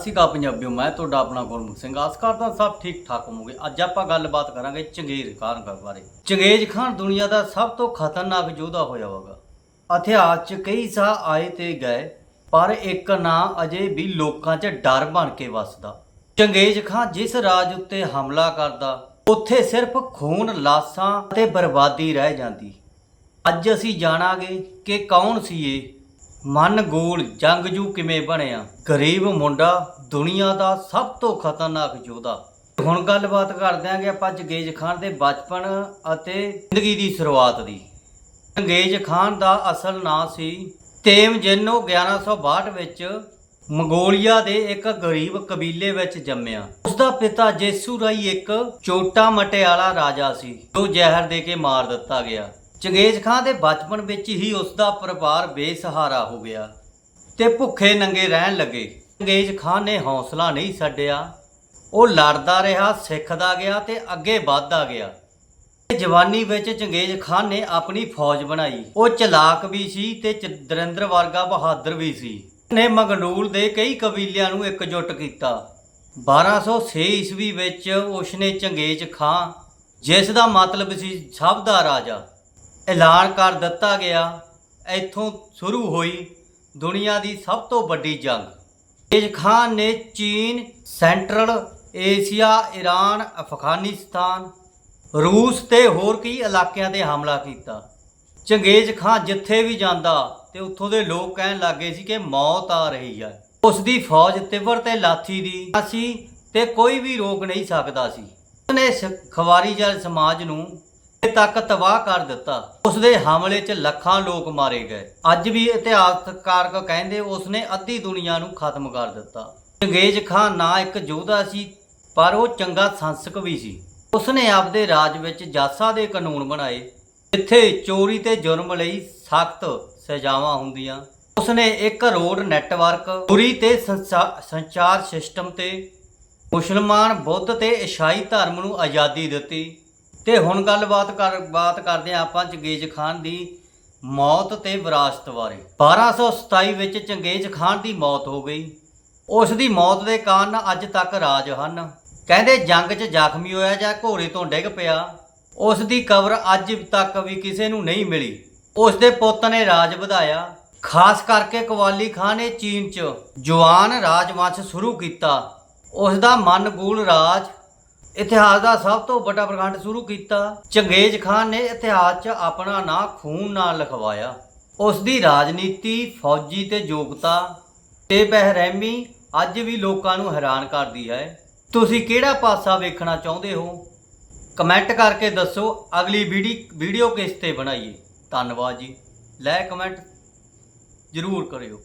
ਸਤਿ ਸ਼੍ਰੀ ਅਕਾਲ ਪੰਜਾਬੀਓ, ਮੈਂ ਤੁਹਾਡਾ ਆਪਣਾ ਗੁਰਮੁਖ ਸਿੰਘ। ਆਸ ਕਰਦਾ ਸਭ ਠੀਕ ਠਾਕ ਹੋਵੋਗੇ। ਅੱਜ ਆਪਾਂ ਗੱਲਬਾਤ ਕਰਾਂਗੇ ਚੰਗੇਜ਼ ਖਾਨ ਬਾਰੇ। ਚੰਗੇਜ਼ ਖਾਨ ਦੁਨੀਆ ਦਾ ਸਭ ਤੋਂ ਖਤਰਨਾਕ ਯੋਧਾ ਹੋਇਆ ਹੋਗਾ ਇਤਿਹਾਸ 'ਚ ਕਈ ਸਾਹ ਆਏ ਤੇ ਗਏ, ਪਰ ਇੱਕ ਨਾਂ ਅਜੇ ਵੀ ਲੋਕਾਂ 'ਚ ਡਰ ਬਣ ਕੇ ਵੱਸਦਾ। ਚੰਗੇਜ਼ ਖਾਨ ਜਿਸ ਰਾਜ ਉੱਤੇ ਹਮਲਾ ਕਰਦਾ, ਉੱਥੇ ਸਿਰਫ ਖੂਨ, ਲਾਸਾਂ ਅਤੇ ਬਰਬਾਦੀ ਰਹਿ ਜਾਂਦੀ। ਅੱਜ ਅਸੀਂ ਜਾਣਾਂਗੇ ਕਿ ਕੌਣ ਸੀ ਇਹ ਮਨ ਗੋਲ ਜੰਗਜੂ ਕਿਵੇਂ ਬਣਿਆ? ਗਰੀਬ ਮੁੰਡਾ ਦੁਨੀਆ ਦਾ ਸਭ ਤੋਂ ਖਤਰਨਾਕ ਯੋਧਾ। ਹੁਣ ਗੱਲਬਾਤ ਕਰਦੇ ਆਂਗੇ ਆਪਾਂ ਚੰਗੇਜ਼ ਖਾਨ ਦੇ ਬਚਪਨ ਅਤੇ ਜ਼ਿੰਦਗੀ ਦੀ ਸ਼ੁਰੂਆਤ ਦੀ। ਚੰਗੇਜ਼ ਖਾਨ ਦਾ ਅਸਲ ਨਾਂ ਸੀ ਤੇਮ ਜਿੰਨੋ 1162 ਵਿੱਚ ਮੰਗੋਲੀਆ ਦੇ ਇੱਕ ਗਰੀਬ ਕਬੀਲੇ ਵਿੱਚ ਜੰਮਿਆ। ਉਸ ਦਾ ਪਿਤਾ ਜੇਸੂ ਰਾਈ ਇੱਕ ਚੋਟਾ ਮਟਿਆਲਾ ਰਾਜਾ ਸੀ, ਜੋ ਜ਼ਹਿਰ ਦੇ ਕੇ ਮਾਰ ਦਿੱਤਾ ਗਿਆ। ਚੰਗੇਜ਼ ਖਾਂ ਦੇ ਬਚਪਨ ਵਿੱਚ ਹੀ ਉਸ ਦਾ ਪਰਿਵਾਰ ਬੇਸਹਾਰਾ ਹੋ ਗਿਆ ਤੇ ਭੁੱਖੇ ਨੰਗੇ ਰਹਿਣ ਲੱਗੇ। ਚੰਗੇਜ਼ ਖਾਨ ਨੇ ਹੌਸਲਾ ਨਹੀਂ ਛੱਡਿਆ। ਉਹ ਲੜਦਾ ਰਿਹਾ, ਸਿੱਖਦਾ ਗਿਆ ਤੇ ਅੱਗੇ ਵੱਧਦਾ ਗਿਆ। ਜਵਾਨੀ ਵਿੱਚ ਚੰਗੇਜ਼ ਖਾਨ ਨੇ ਆਪਣੀ ਫੌਜ ਬਣਾਈ। ਉਹ ਚਲਾਕ ਵੀ ਸੀ ਤੇ ਚ- ਦਰਿੰਦਰ ਵਰਗਾ ਬਹਾਦਰ ਵੀ ਸੀ। ਨੇ ਮੰਗਲੂਰ ਦੇ ਕਈ ਕਬੀਲਿਆਂ ਨੂੰ ਇਕਜੁੱਟ ਕੀਤਾ। 1206 ਈਸਵੀ ਵਿੱਚ ਉਸਨੇ ਚੰਗੇਜ਼ ਖਾਂ, ਜਿਸ ਦਾ ਮਤਲਬ ਸੀ ਸਭ ਦਾ ਰਾਜਾ। ਐਲਾਨ ਕਰ ਦਿੱਤਾ ਗਿਆ। ਇੱਥੋਂ ਸ਼ੁਰੂ ਹੋਈ ਦੁਨੀਆ ਦੀ ਸਭ ਤੋਂ ਵੱਡੀ ਜੰਗ। ਚੰਗੇਜ਼ ਖਾਨ ਨੇ ਚੀਨ, ਸੈਂਟਰਲ ਏਸ਼ੀਆ ਈਰਾਨ ਅਫਗਾਨਿਸਤਾਨ, ਰੂਸ ਤੇ ਹੋਰ ਕਈ ਇਲਾਕਿਆਂ ਤੇ ਹਮਲਾ ਕੀਤਾ। ਚੰਗੇਜ਼ ਖਾਨ ਜਿੱਥੇ ਵੀ ਜਾਂਦਾ ਤੇ ਉੱਥੋਂ ਦੇ ਲੋਕ ਕਹਿਣ ਲੱਗੇ ਸੀ ਕਿ ਮੌਤ ਆ ਰਹੀ ਹੈ। ਉਸ ਦੀ ਫੌਜ ਤਿੱਬਰ ਤੇ ਲਾਥੀ ਦੀ ਸੀ ਤੇ ਕੋਈ ਵੀ ਰੋਕ ਨਹੀਂ ਸਕਦਾ ਸੀ। ਉਸਨੇ ਸ- ਖਵਾਰੀਜਲ ਸਮਾਜ ਨੂੰ ਤੱਕ ਤਬਾਹ ਕਰ ਦਿੱਤਾ। ਉਸ ਦੇ ਹਮਲੇ 'ਚ ਲੱਖਾਂ ਲੋਕ ਮਾਰੇ ਗਏ। ਅੱਜ ਵੀ ਇਤਿਹਾਸਕਾਰਕ ਕਹਿੰਦੇ ਉਸਨੇ ਅੱਧੀ ਦੁਨੀਆ ਨੂੰ ਖਤਮ ਕਰ ਦਿੱਤਾ। ਚੰਗੇਜ਼ ਖਾਨ ਨਾ ਇੱਕ ਯੋਧਾ ਸੀ, ਪਰ ਉਹ ਚੰਗਾ ਸੰਸਕ ਵੀ ਸੀ। ਉਸਨੇ ਆਪਦੇ ਰਾਜ ਵਿੱਚ ਜਾਸਾ ਦੇ ਕਾਨੂੰਨ ਬਣਾਏ, ਜਿੱਥੇ ਚੋਰੀ ਤੇ ਜੁਰਮ ਲਈ ਸਖਤ ਸਜ਼ਾਵਾਂ ਹੁੰਦੀਆਂ। ਉਸਨੇ ਇੱਕ ਰੋਡ ਨੈਟਵਰਕ ਪੂਰੀ ਤੇ ਸੰਸਾ- ਸੰਚਾਰ ਸਿਸਟਮ ਤੇ ਮੁਸਲਮਾਨ ਬੁੱਧ ਤੇ ਈਸਾਈ ਧਰਮ ਨੂੰ ਆਜ਼ਾਦੀ ਦਿੱਤੀ। ਤੇ ਹੁਣ ਗੱਲਬਾਤ ਕਰ, ਬਾਤ ਕਰਦੇ ਹਾਂ ਆਪਾਂ ਚੰਗੇਜ਼ ਖਾਨ ਦੀ ਮੌਤ ਤੇ ਵਿਰਾਸਤ ਬਾਰੇ। 1227 ਵਿੱਚ ਚੰਗੇਜ਼ ਖਾਨ ਦੀ ਮੌਤ ਹੋ ਗਈ। ਉਸ ਦੀ ਮੌਤ ਦੇ ਕਾਰਨ ਅੱਜ ਤੱਕ ਰਾਜ ਹਨ। ਕਹਿੰਦੇ ਜੰਗ 'ਚ ਜ਼ਖਮੀ ਹੋਇਆ ਜਾਂ ਘੋੜੇ ਤੋਂ ਡਿੱਗ ਪਿਆ, ਉਸ ਦੀ ਕਬਰ ਅੱਜ ਤੱਕ ਵੀ ਕਿਸੇ ਨੂੰ ਨਹੀਂ ਮਿਲੀ। ਉਸ ਦੇ ਪੁੱਤ ਨੇ ਰਾਜ ਵਧਾਇਆ। ਖਾਸ ਕਰਕੇ ਕਵਾਲੀ ਖਾਨ ਨੇ ਚੀਨ 'ਚ ਜਵਾਨ ਰਾਜਵੰਸ਼ ਸ਼ੁਰੂ ਕੀਤਾ। ਉਸ ਦਾ ਮਨਗੂਲ ਰਾਜ ਇਤਿਹਾਸ ਦਾ ਸਭ ਤੋਂ ਵੱਡਾ ਪ੍ਰਖੰਡ ਸ਼ੁਰੂ ਕੀਤਾ। ਚੰਗੇਜ਼ ਖਾਨ ਨੇ ਇਤਿਹਾਸ 'ਚ ਆਪਣਾ ਨਾਂ, ਖੂਨ ਨਾਲ ਲਿਖਵਾਇਆ। ਉਸ ਦੀ ਰਾਜਨੀਤੀ, ਫੌਜੀ ਤੇ ਯੋਗਤਾ ਤੇ ਬਹਿਰਹਿਮੀ ਅੱਜ ਵੀ ਲੋਕਾਂ ਨੂੰ ਹੈਰਾਨ ਕਰਦੀ ਹੈ। ਤੁਸੀਂ ਕਿਹੜਾ ਪਾਸਾ ਵੇਖਣਾ ਚਾਹੁੰਦੇ ਹੋ? ਕਮੈਂਟ ਕਰਕੇ ਦੱਸੋ। ਅਗਲੀ ਵੀਡੀ, ਵੀਡੀਓ ਕਿਸ ਤੇ ਬਣਾਈਏ? ਧੰਨਵਾਦ ਜੀ। ਲੈ ਕਮੈਂਟ ਜ਼ਰੂਰ ਕਰਿਓ।